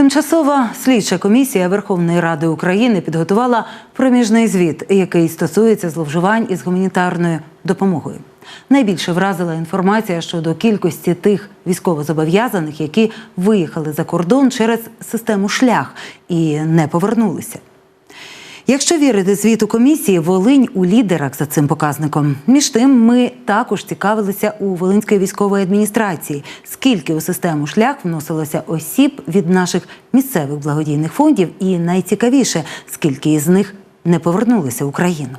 Тимчасова слідча комісія Верховної Ради України підготувала проміжний звіт, який стосується зловживань із гуманітарною допомогою. Найбільше вразила інформація щодо кількості тих військовозобов'язаних, які виїхали за кордон через систему шлях і не повернулися. Якщо вірити звіту комісії, Волинь у лідерах за цим показником. Між тим, ми також цікавилися у Волинської військової адміністрації, скільки у систему шлях вносилося осіб від наших місцевих благодійних фондів, і найцікавіше, скільки із них не повернулися в Україну.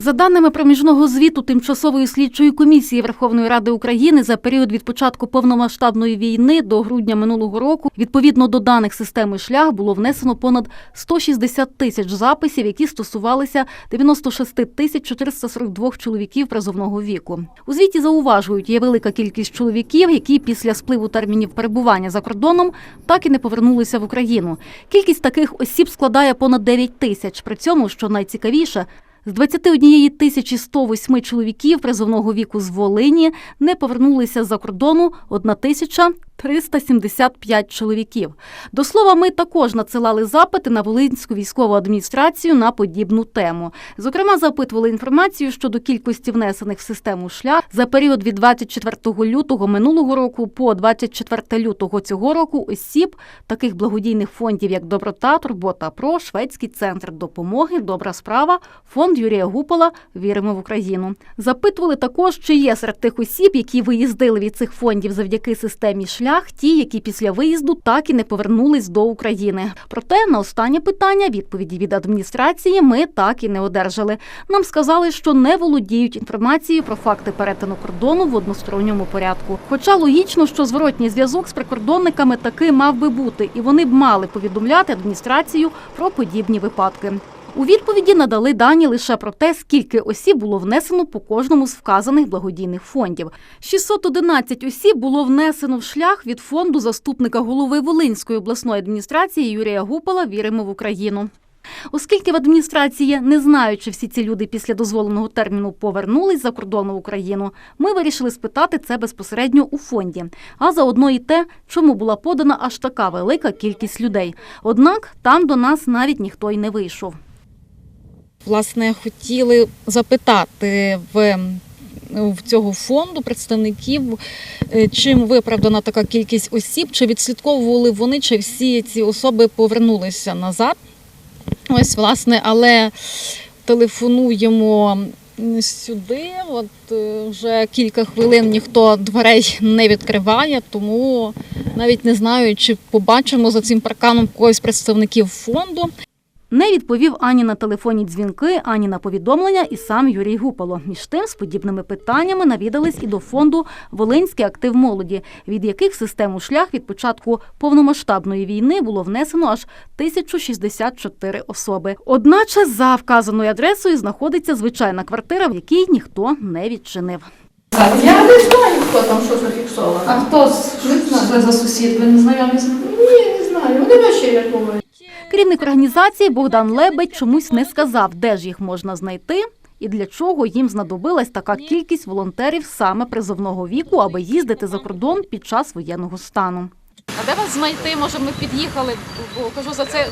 За даними проміжного звіту Тимчасової слідчої комісії Верховної Ради України за період від початку повномасштабної війни до грудня минулого року, відповідно до даних системи шлях, було внесено понад 160 тисяч записів, які стосувалися 96 тисяч 442 чоловіків призовного віку. У звіті зауважують, є велика кількість чоловіків, які після спливу термінів перебування за кордоном так і не повернулися в Україну. Кількість таких осіб складає понад 9 тисяч. При цьому, що найцікавіше, з 21 тисячі 108 чоловіків призовного віку з Волині не повернулися з-за кордону 1 тисяча 375 чоловіків. До слова, ми також надсилали запити на Волинську військову адміністрацію на подібну тему. Зокрема, запитували інформацію щодо кількості внесених в систему шлях за період від 24 лютого минулого року по 24 лютого цього року осіб таких благодійних фондів, як Доброта, Турбота Про, Шведський центр допомоги, Добра справа, фонд Юрія Гупола Віримо в Україну. Запитували також, чи є серед тих осіб, які виїздили від цих фондів завдяки системі шлях, ті, які після виїзду так і не повернулись до України. Проте на останнє питання відповіді від адміністрації ми так і не одержали. Нам сказали, що не володіють інформацією про факти перетину кордону в односторонньому порядку. Хоча логічно, що зворотній зв'язок з прикордонниками таки мав би бути, і вони б мали повідомляти адміністрацію про подібні випадки. У відповіді надали дані лише про те, скільки осіб було внесено по кожному з вказаних благодійних фондів. 611 осіб було внесено в шлях від фонду заступника голови Волинської обласної адміністрації Юрія Гупала Віримо в Україну. Оскільки в адміністрації не знають, чи всі ці люди після дозволеного терміну повернулись за кордон в Україну, ми вирішили спитати це безпосередньо у фонді, а заодно і те, чому була подана аж така велика кількість людей. Однак там до нас навіть ніхто й не вийшов. Власне, хотіли запитати в, в цього фонду представників, е, чим виправдана така кількість осіб, чи відслідковували вони, чи всі ці особи повернулися назад. Ось, власне, але телефонуємо сюди. От е, вже кілька хвилин ніхто дверей не відкриває, тому навіть не знаю, чи побачимо за цим парканом когось представників фонду. Не відповів ані на телефонні дзвінки, ані на повідомлення і сам Юрій Гупало. Між тим, з подібними питаннями навідались і до фонду Волинський актив молоді, від яких в систему шлях від початку повномасштабної війни було внесено аж 1064 особи. Одначе за вказаною адресою знаходиться звичайна квартира, в якій ніхто не відчинив. Я не знаю, хто там що зафіксовано. А хто з- за сусід? Ви не знайомі з ним? Ні, не знаю. Вони ваші як думають. Керівник організації Богдан Лебедь чомусь не сказав, де ж їх можна знайти. І для чого їм знадобилась така кількість волонтерів саме призовного віку, аби їздити за кордон під час воєнного стану. А де вас знайти? Може, ми під'їхали, кажу за це.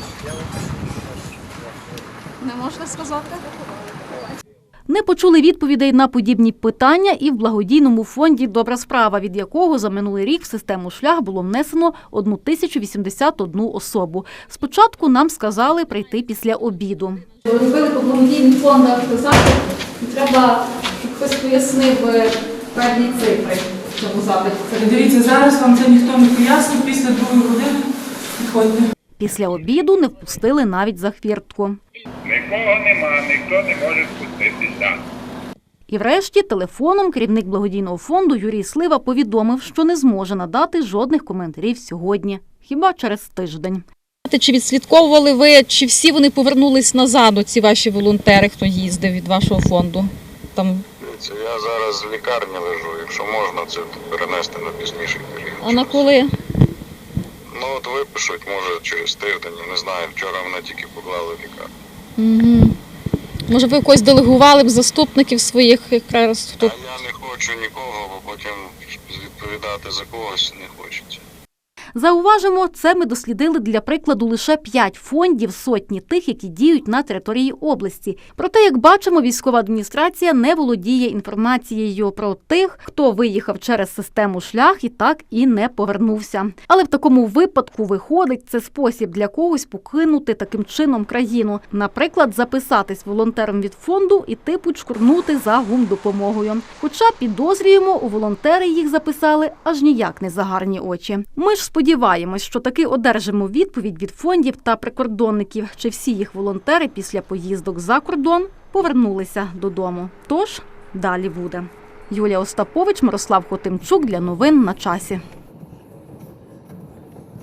Не можна сказати? Не почули відповідей на подібні питання і в благодійному фонді Добра справа, від якого за минулий рік в систему шлях було внесено 1081 особу. Спочатку нам сказали прийти після обіду. Робили по благодійних фондах запит, і треба, щоб хтось пояснив е, певні цифри в цьому запиті. Дивіться, зараз вам це ніхто не пояснить, після другої години підходьте. Після обіду не впустили навіть за хвіртку. Нікого нема, ніхто не може спуститися. І врешті телефоном керівник благодійного фонду Юрій Слива повідомив, що не зможе надати жодних коментарів сьогодні, хіба через тиждень. Чи відслідковували ви, чи всі вони повернулись назад, ці ваші волонтери, хто їздив від вашого фонду? Там, я зараз в лікарні лежу, якщо можна це перенести на пізніший період. а на коли? Ну от випишуть, може через тиждень, не знаю. Вчора мене тільки поклали в лікарню. Може, ви когось делегували б заступників своїх якраз А я не хочу нікого, бо потім відповідати за когось не хочеться. Зауважимо, це ми дослідили для прикладу лише 5 фондів сотні тих, які діють на території області. Проте, як бачимо, військова адміністрація не володіє інформацією про тих, хто виїхав через систему шлях і так і не повернувся. Але в такому випадку виходить це спосіб для когось покинути таким чином країну. Наприклад, записатись волонтером від фонду і типу чкурнути за гумдопомогою. Хоча підозрюємо, у волонтери їх записали аж ніяк не за гарні очі. Ми ж сподіваємось, що таки одержимо відповідь від фондів та прикордонників, чи всі їх волонтери після поїздок за кордон повернулися додому. Тож далі буде. Юлія Остапович, Мирослав Хотимчук для новин на часі.